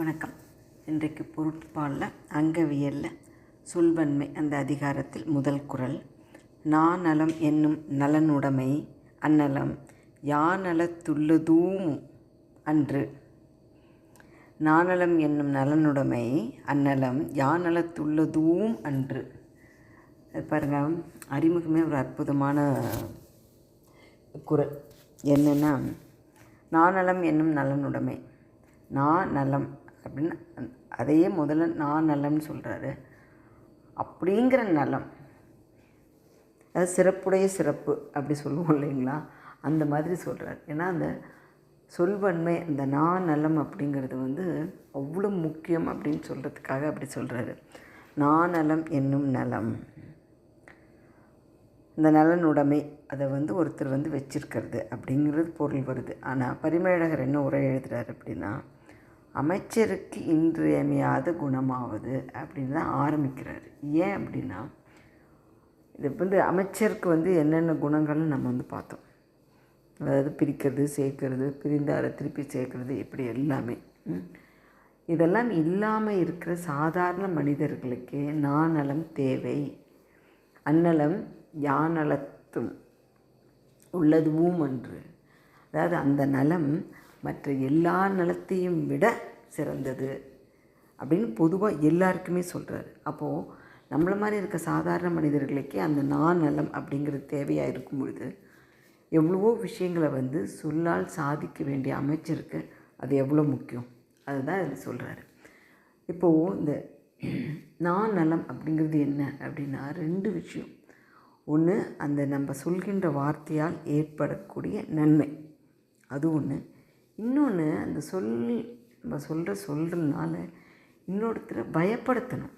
வணக்கம். இன்றைக்கு பொருட்பாலில் அங்கவியலில் சொல்வன்மை அந்த அதிகாரத்தில் முதல் குறள் நாநலம் என்னும் நலனுடைமை அந்நலம் யாநலத்துள்ளதூம் அன்று. நாநலம் என்னும் நலனுடைமை அந்நலம் யாநலத்துள்ளதூம் அன்று. பாருங்கள் அறிமுகமே ஒரு அற்புதமான குறள் என்னென்னா நாநலம் என்னும் நலனுடைமை நான் நலம் அப்படின்னு அதையே முதல்ல நான் நலம்னு சொல்கிறாரு அப்படிங்கிற நலம் அது சிறப்புடைய சிறப்பு அப்படி சொல்லுவோம் இல்லைங்களா? அந்த மாதிரி சொல்கிறார் ஏன்னா அந்த சொல்வன்மை அந்த நான் நலம் அப்படிங்கிறது வந்து அவ்வளோ முக்கியம் அப்படின்னு சொல்கிறதுக்காக அப்படி சொல்கிறாரு நான் நலம் என்னும் நலம். இந்த நலனுடைமை அதை வந்து ஒருத்தர் வந்து வச்சிருக்கிறது அப்படிங்கிறது பொருள் வருது. ஆனால் பரிமேழகர் என்ன உரை எழுதுகிறார் அப்படின்னா அமைச்சருக்கு இன்றியமையாத குணமாவது அப்படின்னு தான் ஆரம்பிக்கிறார். ஏன் அப்படின்னா இது வந்து அமைச்சருக்கு வந்து என்னென்ன குணங்கள்னு நம்ம வந்து பார்த்தோம். அதாவது பிரிக்கிறது சேர்க்கறது பிரிந்தாரை திருப்பி சேர்க்கறது இப்படி எல்லாமே. இதெல்லாம் இல்லாமல் இருக்கிற சாதாரண மனிதர்களுக்கு நாநலம் தேவை. அந்நலம் யாநலத்தும் உள்ளதுவும் அன்று. அதாவது அந்த நலம் மற்ற எல்லா நலத்தையும் விட சிறந்தது அப்படின்னு பொதுவாக எல்லாருக்குமே சொல்கிறாரு அப்போது நம்மள மாதிரி இருக்க சாதாரண மனிதர்களுக்கே அந்த நான் நலம் அப்படிங்கிறது தேவையாக இருக்கும் பொழுது எவ்வளவோ விஷயங்களை வந்து சொல்லால் சாதிக்க வேண்டிய அமைச்சருக்கு. அது எவ்வளோ முக்கியம்? அதுதான் இதில் சொல்கிறாரு இப்போது இந்த நான் நலம் அப்படிங்கிறது என்ன அப்படின்னா ரெண்டு விஷயம். ஒன்று அந்த நம்ம சொல்கின்ற வார்த்தையால் ஏற்படக்கூடிய நன்மை. அது ஒன்று இன்னொன்று அந்த சொல் நம்ம சொல்கிற சொல்கிறதுனால இன்னொருத்தரை பயப்படுத்தணும்.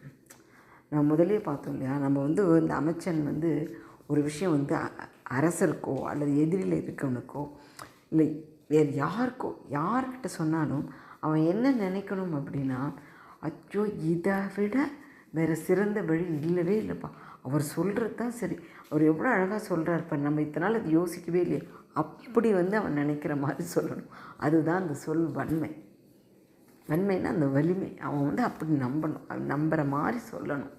நான் முதலே பார்த்தோம் இல்லையா நம்ம வந்து இந்த அமைச்சன் வந்து ஒரு விஷயம் வந்து அரசருக்கோ அல்லது எதிரியில் இருக்கவனுக்கோ இல்லை வேறு யாருக்கோ யார்கிட்ட சொன்னாலும் அவன் என்ன நினைக்கணும் அப்படின்னா அச்சோ இதை விட வேறு சிறந்த வழி இல்லவே இல்லைப்பா. அவர் சொல்கிறது தான் சரி. அவர் எவ்வளோ அழகாக சொல்கிறாருப்பா நம்ம இத்தனை நாள் அது யோசிக்கவே இல்லையே. அப்படி வந்து அவன் நினைக்கிற மாதிரி சொல்லணும். அதுதான் அந்த சொல் வன்மை. வன்மைன்னா அந்த வலிமை. அவன் வந்து அப்படி நம்பணும். அவன் நம்புகிற மாதிரி சொல்லணும்.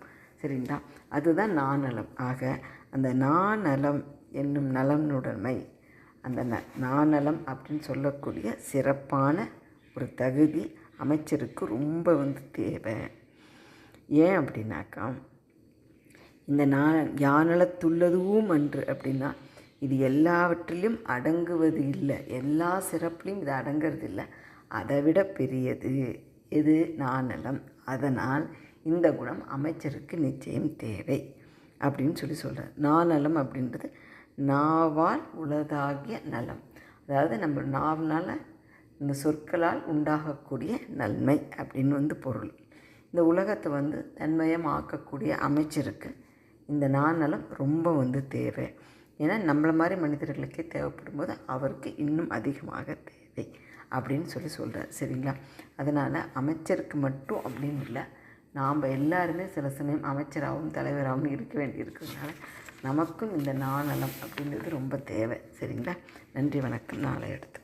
சரிங்களா? அதுதான் நாநலம். ஆக அந்த நாநலம் என்னும் நலனுடைமை அந்த ந நாநலம் அப்படின்னு சொல்லக்கூடிய சிறப்பான ஒரு தகுதி அமைச்சருக்கு ரொம்ப வந்து தேவை. ஏன் அப்படின்னாக்கா இந்த நா யானலத்துள்ளதுவும் அன்று அப்படின்னா இது எல்லாவற்றிலும் அடங்குவது இல்லை. எல்லா சிறப்புலையும் இது அடங்கிறது இல்லை. அதை விட பெரியது இது நாணலம் அதனால் இந்த குணம் அமைச்சருக்கு நிச்சயம் தேவை அப்படின்னு சொல்லி சொல்கிறார் நாநலம் அப்படின்றது நாவால் உலதாகிய நலம். அதாவது நம்ம நாவனால் இந்த சொற்களால் உண்டாகக்கூடிய நன்மை அப்படின்னு வந்து பொருள். இந்த உலகத்தை வந்து தன்மயமாக்கக்கூடிய ஆக்கக்கூடிய அமைச்சருக்கு. இந்த நாணலம் ரொம்ப வந்து தேவை. ஏன்னா நம்மளை மாதிரி மனிதர்களுக்கே தேவைப்படும் போது அவருக்கு இன்னும் அதிகமாக தேவை அப்படின்னு சொல்லி சொல்கிறார் சரிங்களா? அதனால் அமைச்சருக்கு மட்டும் அப்படின்னு இல்லை நாம் எல்லாருமே சில சமயம் அமைச்சராகவும் தலைவராகவும் இருக்க வேண்டி இருக்கிறதுனால நமக்கும் இந்த நாணலம் அப்படின்றது ரொம்ப தேவை. சரிங்களா? நன்றி வணக்கம். நாளை எடுத்து